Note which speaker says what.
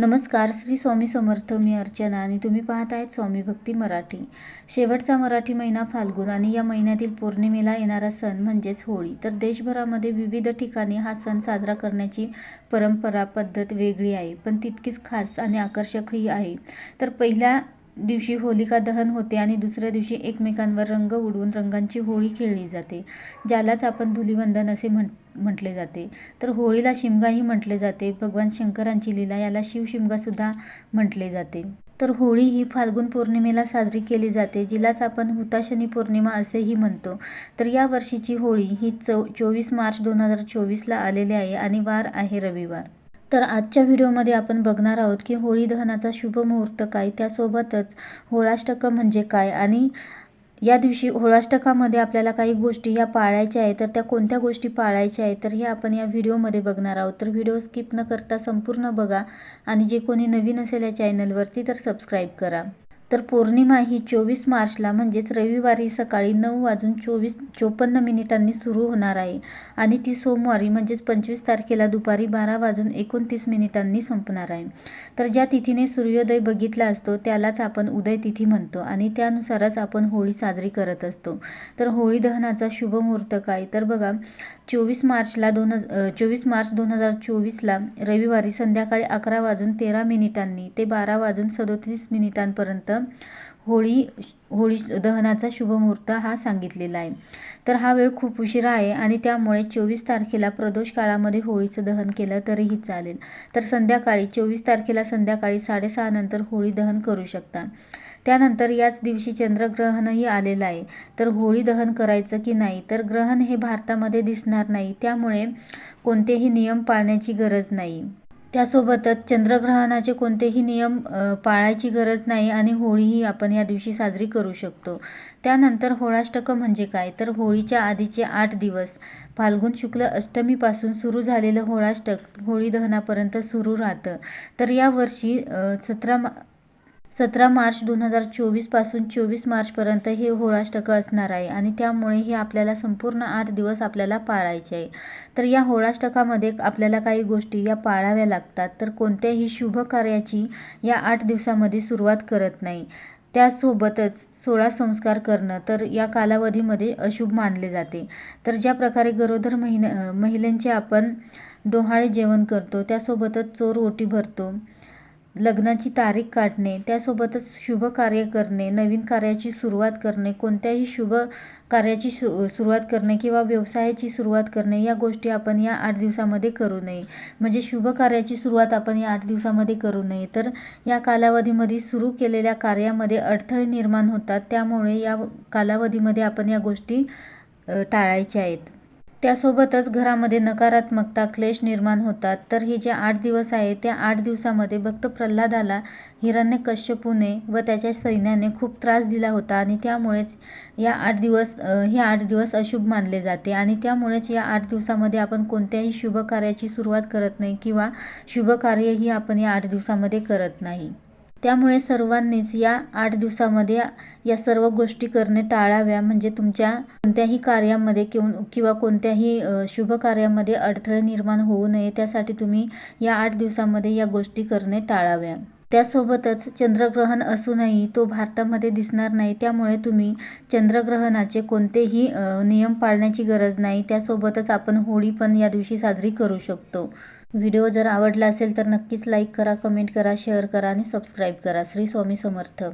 Speaker 1: नमस्कार श्री स्वामी समर्थ मी अर्चना आणि तुम्ही पाहत आहेत स्वामी भक्ती मराठी. शेवटचा मराठी महिना फाल्गुन आणि या महिन्यातील पौर्णिमेला येणारा सण म्हणजेच होळी. तर देशभरामध्ये विविध ठिकाणी हा सण साजरा करण्याची परंपरा पद्धत वेगळी आहे पण तितकीच खास आणि आकर्षकही आहे. तर पहिल्या दिवशी होलिका दहन होते आणि दुसऱ्या दिवशी एकमेकांवर रंग उडवून रंगांची होळी खेळली जाते ज्यालाच आपण धुलिवंदन असे म्हण म्हटले जाते. तर होळीला शिमगाही म्हटले जाते भगवान शंकरांची लीला याला शिवशिमगासुद्धा म्हटले जाते. तर होळी ही फाल्गुन पौर्णिमेला साजरी केली जाते जिलाच आपण हुताशनी पौर्णिमा असेही म्हणतो. तर या वर्षीची होळी ही चौ चोवीस मार्च दोन हजार चोवीसला आलेली आहे आणि वार आहे रविवार. तर आजच्या व्हिडिओमध्ये आपण बघणार आहोत की होळी दहनाचा शुभ मुहूर्त काय? त्यासोबतच होळाष्टक म्हणजे काय? आणि या दिवशी होळाष्टकामध्ये आपल्याला काही गोष्टी या पाळायच्या आहेत तर त्या कोणत्या गोष्टी पाळायच्या आहेत तर हे आपण या व्हिडिओमध्ये बघणार आहोत. तर व्हिडिओ स्किप न करता संपूर्ण बघा आणि जे कोणी नवीन असेल या चॅनलवरती तर सबस्क्राईब करा. तर पौर्णिमा ही चोवीस मार्चला म्हणजेच रविवारी सकाळी नऊ वाजून चोवीस चोपन्न मिनिटांनी सुरू होणार आहे. आणि ती सोमवारी म्हणजेच पंचवीस तारखेला दुपारी बारा वाजून एकोणतीस मिनिटांनी संपणार आहे. तर ज्या तिथीने सूर्योदय बघितला असतो त्यालाच आपण उदय तिथी म्हणतो आणि त्यानुसारच आपण होळी साजरी करत असतो. तर होळी दहनाचा शुभ मुहूर्त काय? तर बघा चोवीस मार्चला दोन चोवीस मार्च दोन हजार चोवीसला रविवारी संध्याकाळी अकरा वाजून तेरा मिनिटांनी ते बारा वाजून सदोतीस मिनिटांपर्यंत होळी होळी दहनाचा शुभमुहूर्त हा सांगितलेला आहे. तर हा वेळ खूप उशिरा आहे आणि त्यामुळे चोवीस तारखेला प्रदोष काळामध्ये होळीचं दहन केलं तरीही चालेल. तर संध्याकाळी चोवीस तारखेला संध्याकाळी साडेसहा नंतर होळी दहन करू शकता. त्यानंतर याच दिवशी चंद्रग्रहणही आलेलं आहे. तर होळी दहन करायचं की नाही? तर ग्रहण हे भारतामध्ये दिसणार नाही. त्यामुळे कोणतेही नियम पाळण्याची गरज नाही. त्यासोबतच चंद्रग्रहणाचे कोणतेही नियम पाळायची गरज नाही आणि होळीही आपण या दिवशी साजरी करू शकतो. त्यानंतर होळाष्टक म्हणजे काय? तर होळीच्या आधीचे आठ दिवस. फाल्गुन शुक्ल अष्टमीपासून सुरू झालेलं होळाष्टक होळी दहनापर्यंत सुरू राहतं. तर यावर्षी सतरा मा सतरा मार्च दोन हजार चोवीसपासून चोवीस मार्चपर्यंत हे होळाष्टक असणार आहे आणि त्यामुळे हे आपल्याला संपूर्ण आठ दिवस आपल्याला पाळायचे आहे. तर या होळाष्टकामध्ये आपल्याला काही गोष्टी या पाळाव्या लागतात तर कोणत्याही शुभ कार्याची या आठ दिवसामध्ये सुरुवात करत नाही. त्यासोबतच सोळा संस्कार करणं तर या कालावधीमध्ये अशुभ मानले जाते. तर ज्या प्रकारे गरोदर महिन महिलांचे आपण डोहाळे जेवण करतो त्यासोबतच चोर ओटी भरतो लग्नाची तारीख काढणे त्यासोबतच शुभ कार्य करणे नवीन कार्याची सुरुवात करणे कोणत्याही शुभ कार्याची सु सुरुवात करणे किंवा व्यवसायाची सुरुवात करणे या गोष्टी आपण या आठ दिवसामध्ये करू नये. म्हणजे शुभ कार्याची सुरुवात आपण या आठ दिवसामध्ये करू नये. तर या कालावधीमध्ये सुरू केलेल्या कार्यामध्ये अडथळे निर्माण होतात. त्यामुळे या कालावधीमध्ये आपण या गोष्टी टाळायच्या आहेत. त्यासोबतच घरामध्ये नकारात्मकता क्लेश निर्माण होतात. तर हे जे आठ दिवस आहे त्या आठ दिवसामध्ये भक्त प्रल्हादाला हिरण्यकश्यपूने व त्याच्या सैन्याने खूप त्रास दिला होता आणि त्यामुळेच या आठ दिवस हे आठ दिवस अशुभ मानले जाते. आणि त्यामुळेच या आठ दिवसामध्ये आपण कोणत्याही शुभ कार्याची सुरुवात करत नाही किंवा शुभ कार्यही आपण या आठ दिवसामध्ये करत नाही. त्यामुळे सर्वांनीच या आठ दिवसामध्ये या सर्व गोष्टी करणे टाळाव्या. म्हणजे तुमच्या कोणत्याही कार्यामध्ये किंवा किंवा कोणत्याही शुभ कार्यामध्ये अडथळे निर्माण होऊ नये. त्यासाठी तुम्ही या आठ दिवसामध्ये या गोष्टी करणे टाळाव्या. त्यासोबतच चंद्रग्रहण असूनही तो भारतामध्ये दिसणार नाही. त्यामुळे तुम्ही चंद्रग्रहणाचे कोणतेही नियम पाळण्याची गरज नाही. त्यासोबतच आपण होळी पण या दिवशी साजरी करू शकतो. व्हिडिओ जर आवडला असेल तर नक्कीच लाईक करा कमेंट करा शेअर करा आणि सबस्क्राईब करा. श्री स्वामी समर्थ.